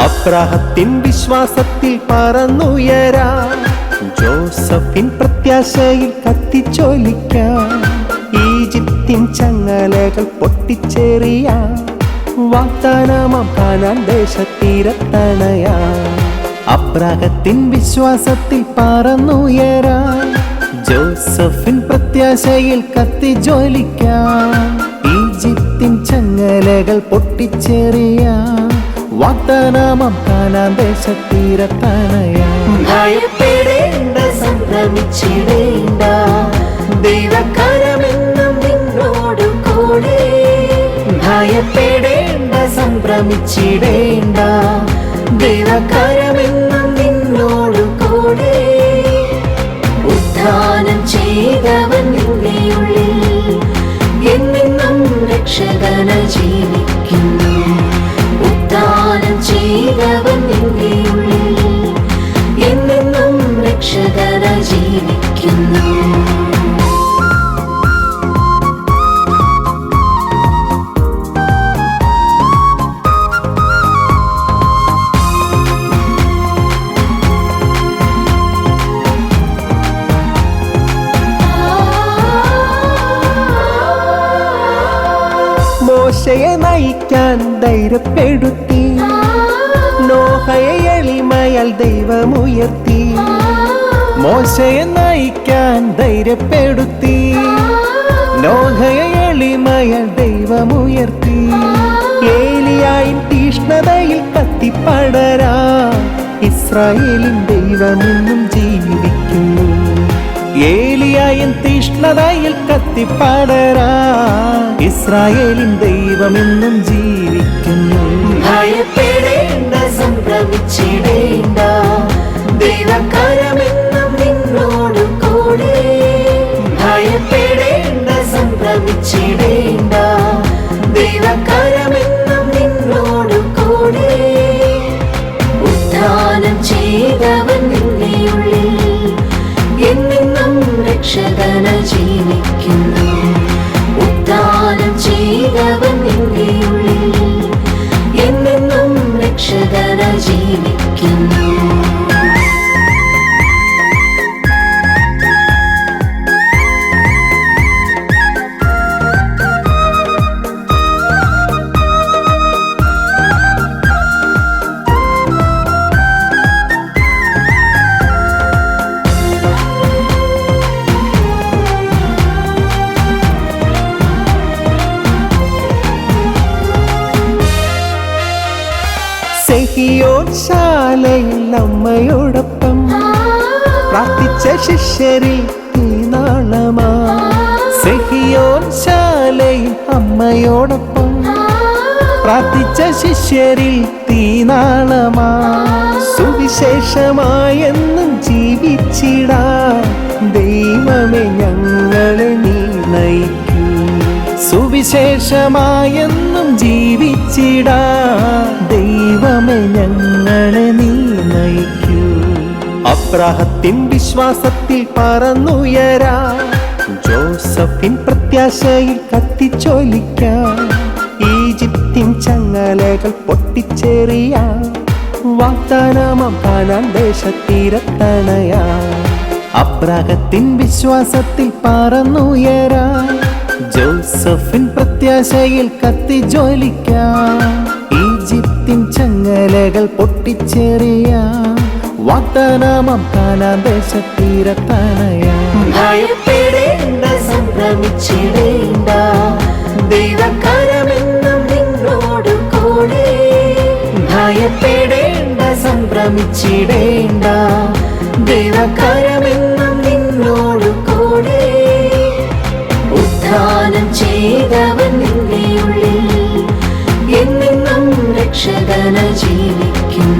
അബ്രാഹത്തിൻ വിശ്വാസത്തിൽ പറന്നുയരാ. ജോസഫിൻ പ്രത്യാശയിൽ കത്തിച്ചൊലിക്കാം. ഈജിപ്തിൻ ചങ്ങലകൾ പൊട്ടിച്ചേറിയ. വാഗ്ദാനമാം കാനാൻ അബ്രാഹത്തിൻ വിശ്വാസത്തിൽ പറന്നുയരാ. ജോസഫിൻ പ്രത്യാശയിൽ കത്തി ജോലിക്കാം ഈജിപ്തിൻ ചങ്ങലകൾ പൊട്ടിച്ചേറിയ. വാഗ്ദാനമാം കാനാൻ ദേശത്തീരത്തണയാ ഭയപ്പെടേണ്ട സംഭ്രമിച്ചിടേണ്ട. കൂടെ കൂടെ. ഉദ്ധാനം ചെയ്തവൻ നിന്റെ ഉള്ളിൽ എന്നെന്നും രക്ഷകന ജീവിക്കുന്നു നയിക്കാൻ ധൈര്യപ്പെടുത്തി. നോഹയെ എളിമയാൽ ദൈവമുയർത്തി. മോശയെ നയിക്കാൻ ധൈര്യപ്പെടുത്തി. നോഹയെ എളിമയാൽ ദൈവമുയർത്തി. ഏലിയായി തീഷ്ണതയിൽ കത്തിപ്പടരാ. ഇസ്രായേലിൻ ദൈവമെന്നും ജീവിക്കുന്നു. ഏലിയായൻ തീഷ്ണതയിൽ കത്തിപ്പടരാ. ഇസ്രായേലിൻ ദൈവമെന്നും ജീവിക്കുന്നു. ഭയപ്പെടേണ്ട കൂടെ. ഭയപ്പെടേണ്ട സംഭ്രമിച്ചിടേണ്ട. രക്ഷകന ജീവിക്കുന്നു. ഉദ്ധാനം ചെയ്തവൻ ശാലയിൽ അമ്മയോടൊപ്പം പ്രാർത്ഥിച്ച ശിഷ്യരിൽ തീനാളമാ സെഹിയോൻ ശാലയിൽ അമ്മയോടൊപ്പം പ്രാർത്ഥിച്ച ശിഷ്യരിൽ തീ തീനാളമാ സുവിശേഷമായെന്നും ജീവിച്ചിടാ. ദൈവമേ ഞങ്ങളെ നീ നയിക്കൂ. സുവിശേഷമായെന്നും ജീവിച്ചിടാ. അബ്രാഹത്തിൻ വിശ്വാസത്തിൽ പറന്നുയരാ. ജോസഫിൻ പ്രത്യാശയിൽ കത്തിച്ചൊലിക്കാം. ഈജിപ്തിൻ ചങ്ങലകൾ പൊട്ടിച്ചേറിയ. വാഗ്ദാനമാം കാണാൻ ദേശത്തീരത്തണയാ അബ്രാഹത്തിൻ വിശ്വാസത്തിൽ പറന്നുയരാ. ജോസഫിൻ പ്രത്യാശയിൽ കത്തി ജോലിക്കാം ഈജിപ്തിൻ ചങ്ങലകൾ പൊട്ടിച്ചേറിയ. വാഗ്ദാനമാം കാനാൻ ദേശത്തീരത്തണയാ ഭയപ്പെടേണ്ട സംഭ്രമിച്ചിടേണ്ട. ദൈവകരമെന്നും നിന്നോടു കൂടെ. ഭയപ്പെടേണ്ട സംഭ്രമിച്ചിടേണ്ട. ദൈവകരമെന്നും നിന്നോടു കൂടെ. ഉദ്ധാനം ചെയ്തവൻ നിന്നെയുള്ളിൽ എന്നെന്നും രക്ഷകന ജീവിക്കുന്നു